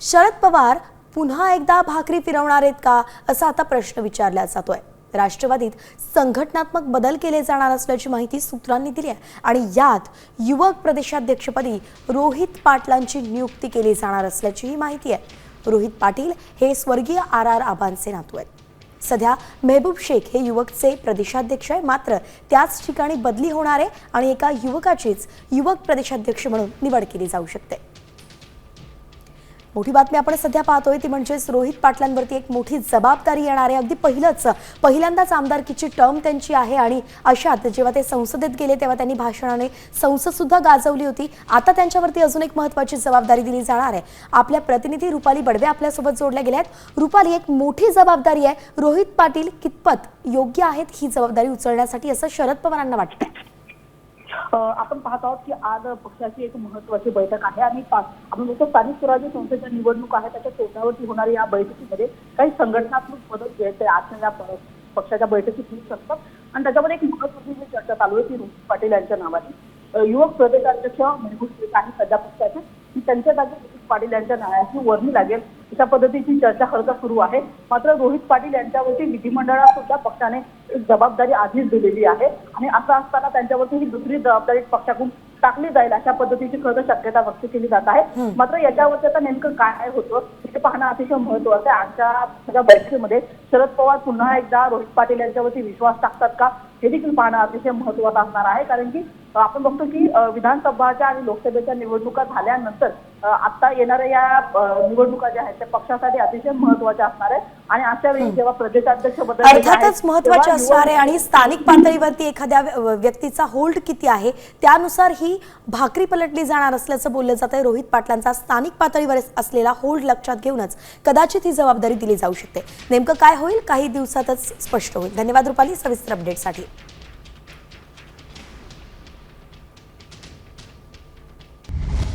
शरद पवार पुन्हा एकदा भाकरी फिरवणार आहेत का असा आता प्रश्न विचारला जातोय. राष्ट्रवादीत संघटनात्मक बदल केले जाणार असल्याची माहिती सूत्रांनी दिली आहे आणि यात युवक प्रदेशाध्यक्षपदी रोहित पाटलांची नियुक्ती केली जाणार असल्याचीही माहिती आहे. रोहित पाटील हे स्वर्गीय आर आर आबांचे नातू आहेत. सध्या मेहबूब शेख हे युवकचे प्रदेशाध्यक्ष आहे. मात्र त्याच ठिकाणी बदली होणार आहे आणि एका युवकाचीच युवक प्रदेशाध्यक्ष म्हणून निवड केली जाऊ शकते. मोठी बातमी आपण सध्या पाहतोय ती म्हणजेच रोहित पाटलांवरती एक मोठी जबाबदारी येणार आहे अगदी पहिलंच पहिल्यांदाच आमदारकीची टर्म त्यांची आहे आणि अशात जेव्हा ते संसदेत गेले तेव्हा त्यांनी भाषणाने संसद सुद्धा गाजवली होती. आता त्यांच्यावरती अजून एक महत्वाची जबाबदारी दिली जाणार आहे. आपल्या प्रतिनिधी रुपाली बडवे आपल्यासोबत जोडल्या गेल्या आहेत रुपाली एक मोठी जबाबदारी आहे. रोहित पाटील कितपत योग्य आहेत ही जबाबदारी उचलण्यासाठी असं शरद पवारांना वाटतं आपण पाहत आहोत की आज पक्षाची एक महत्वाची बैठक आहे आणि आपण बघतो स्थानिक स्वराज्य संस्थेच्या निवडणूक आहे त्याच्या तोंडावरती होणाऱ्या या बैठकीमध्ये काही संघटनात्मक बदल जे आहेत ते आजच्या या पक्षाच्या बैठकीत होऊ शकतात. आणि त्याच्यामध्ये एक महत्वाची जी चर्चा चालू आहे ती रुपी पाटील यांच्या नावाची. युवक प्रदेशाध्यक्ष मेहबूब शेख आहे सध्या पक्षाचे की त्यांच्या जागी रोहित पाटील यांच्या नावाची वर्णी लागेल. अशा पद्धतीची चर्चा खरं तर सुरू आहे. मात्र रोहित पाटील यांच्यावरती विधिमंडळात सुद्धा पक्षाने एक जबाबदारी आधीच दिलेली आहे. आणि असं असताना त्यांच्यावरती ही दुसरी जबाबदारी पक्षाकडून टाकली जाईल अशा पद्धतीची खरं शक्यता व्यक्त केली जात आहे. मात्र याच्यावरती आता नेमकं काय होतं हे पाहणं अतिशय महत्वाचं आहे. आजच्या सगळ्या बैठकीमध्ये शरद पवार पुन्हा एकदा रोहित पाटील यांच्यावरती विश्वास टाकतात का हे देखील पाहणं अतिशय महत्वाचं असणार आहे. कारण की आपण बघतो की विधानसभाच्या आणि लोकसभेच्या निवडणुका झाल्यानंतर आता येणाऱ्या या निवडणुका ज्या आहेत त्या पक्षासाठी अतिशय महत्त्वाच्या असणार आहेत. आणि अशा वेळी जेव्हा प्रदेशाध्यक्ष बदल अर्थातच महत्त्वाचे असणार आहे आणि स्थानिक पातळीवरती एखाद्या व्य- व्यक्तीचा होल्ड किती आहे त्यानुसार ही भाकरी पलटली जाणार असल्याचं बोललं जात आहे. रोहित पाटलांचा स्थानिक पातळीवर असलेला होल्ड लक्षात घेऊनच कदाचित ही जबाबदारी दिली जाऊ शकते. नेमकं काय होईल? काही दिवसातच स्पष्ट होईल. धन्यवाद रुपाली. सविस्तर अपडेटसाठी